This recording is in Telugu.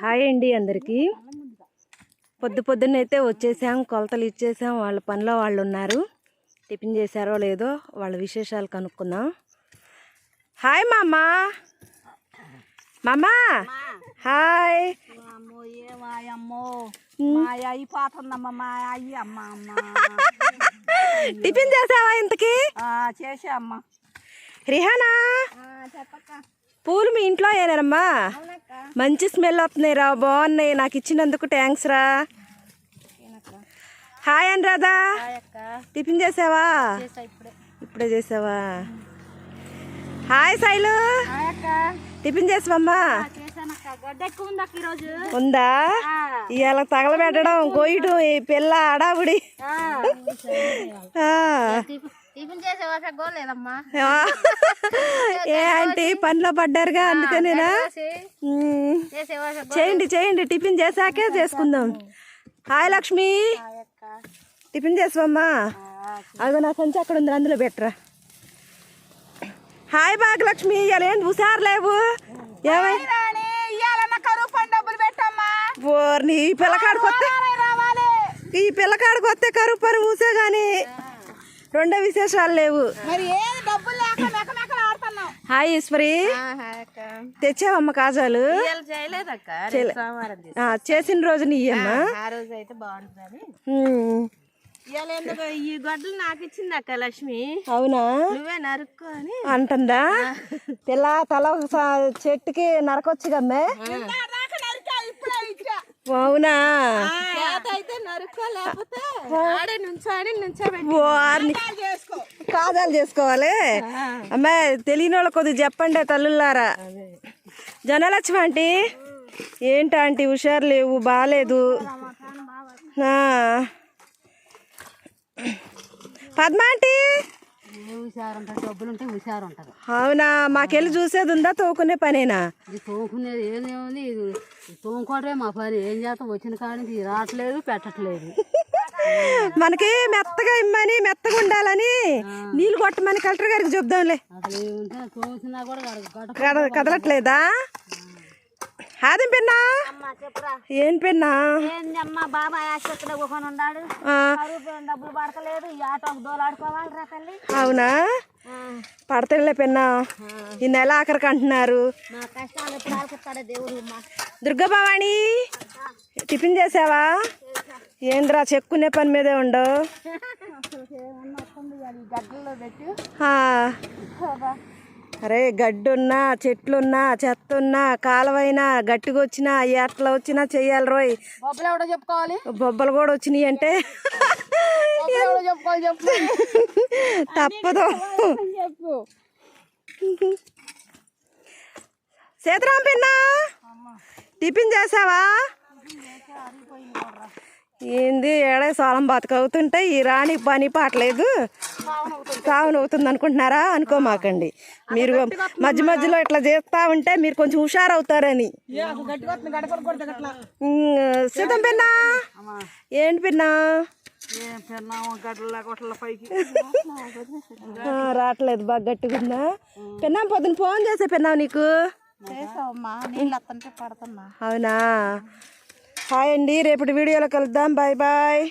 హాయ్ అండి అందరికీ. పొద్దు పొద్దున్నైతే వచ్చేసాం కొలతలు ఇచ్చేసాం వాళ్ళ పనిలో వాళ్ళు ఉన్నారు. టిఫిన్ చేశారో లేదో వాళ్ళ విశేషాలు కనుక్కుందాం. హాయ్ మామా. మామా. హాయ్. టిఫిన్ చేసావా ఇంతకి? చేసే అమ్మ. రిహానా? పూలు మీ ఇంట్లో ఏనారమ్మా మంచి స్మెల్ వస్తున్నాయి రా బాగున్నాయి. నాకు ఇచ్చినందుకు థ్యాంక్స్ రా. హాయ్ అనురాధా అక్క టిఫిన్ చేసావా? చేసా ఇప్పుడే చేసావా? హాయ్ సైలు అక్క టిఫిన్ చేసావమ్మా? ఉంది? ఇవాళ తగలబెట్టడం కోయటం ఈ పిల్ల అడావుడి. టిఫిన్ చేసే గోలేదమ్మా. ఏ ఆంటీ పనిలో పడ్డారుగా అందుకనేనా? చేయండి చేయండి. టిఫిన్ చేశాకే చేసుకుందాం. హాయ్ లక్ష్మి. టిఫిన్ చేసావమ్మా? అదిగో నా సంచి అక్కడ ఉంది అందులో పెట్టరా. హాయ్ భాగ్యలక్ష్మి ఇవాళ ఏంటి హుషారు లేవు? ఏమై? ఈ పిల్లకాడికి వస్తే ఈ పిల్లకాడికి వస్తే కరువు పని మూసే గాని. రెండో విశేషాలు లేవు. హాయ్ ఈశ్వరి. తెచ్చావమ్మ కాజాలు? చేసిన రోజు ఎందుకు? ఈ గొడ్డలు నాకు ఇచ్చింది అక్క లక్ష్మి. అవునా? నువ్వే నరుక్కో అని. అంటుందా? పిల్ల తల చెట్టుకి నరకొచ్చు కమ్మే అవునా? కాదాలు చేసుకోవాలి. అమ్మాయి తెలియని వాళ్ళకి కొద్దిగా చెప్పండి తల్లులారా. జనలక్ష్మి ఆంటీ ఏంటి ఆంటీ హుషారు లేవు బాగాలేదు. పద్మ ఆంటీ! అవునా? మాకెళ్ళి చూసేది ఉందా? తోకునే పనేనా? ఇది తోముకునేది ఏదేముంది ఇది తోముకోవడమే మా పని. ఏం చేస్తాం? వచ్చిన కాడికి రావట్లేదు పెట్టట్లేదు. మనకి మెత్తగా ఇమ్మని మెత్తగా ఉండాలని నీళ్ళు కొట్టమని కలెక్టర్ గారికి చెప్దాంలే. కదలట్లేదా? ఆదం పిన్నా ఏం పిన్నా? అమ్మ బాబాయ్ ఉన్నాడు? డబ్బులు పడతలేదు ఈ ఆటోకి దోలాడుకోవాలి రా తల్లి. అవునా? పడతలే పిన్నా. ఈ నెల ఆఖరికి అంటున్నారు. దుర్గాభవాణి టిఫిన్ చేసావా? ఏంద్రా చెక్కునే పని మీదే ఉండవు గడ్డల్లో పెట్టి. ఆ, అరే గడ్డున్నా చెట్లున్నా చెత్తున్నా కాలువైనా గట్టిగా వచ్చినా ఎట్లా వచ్చినా చెయ్యాలి రోయ్. చెప్పుకోవాలి? బొబ్బలు కూడా వచ్చినాయి అంటే. తప్పదు. సీతరాం పిన్నా. టిఫిన్ చేసావా? ఏంది ఏడే సోలం బతకవుతుంటే ఈ రాణి పని పాటలేదు సావును అవుతుంది అనుకుంటున్నారా? అనుకోమాకండి మీరు మధ్య మధ్యలో ఇట్లా చేస్తా ఉంటే మీరు కొంచెం హుషారవుతారని. ఉమ్, సీతం పిన్నా? ఏంటి పిన్నా? రావట్లేదు బాగా గట్టిగా ఉందా? పిన్నా పొద్దున ఫోన్ చేసా పిన్నా నీకు? అవునా? హాయ్ అండి రేపటి వీడియోలో కలుద్దాం. Bye bye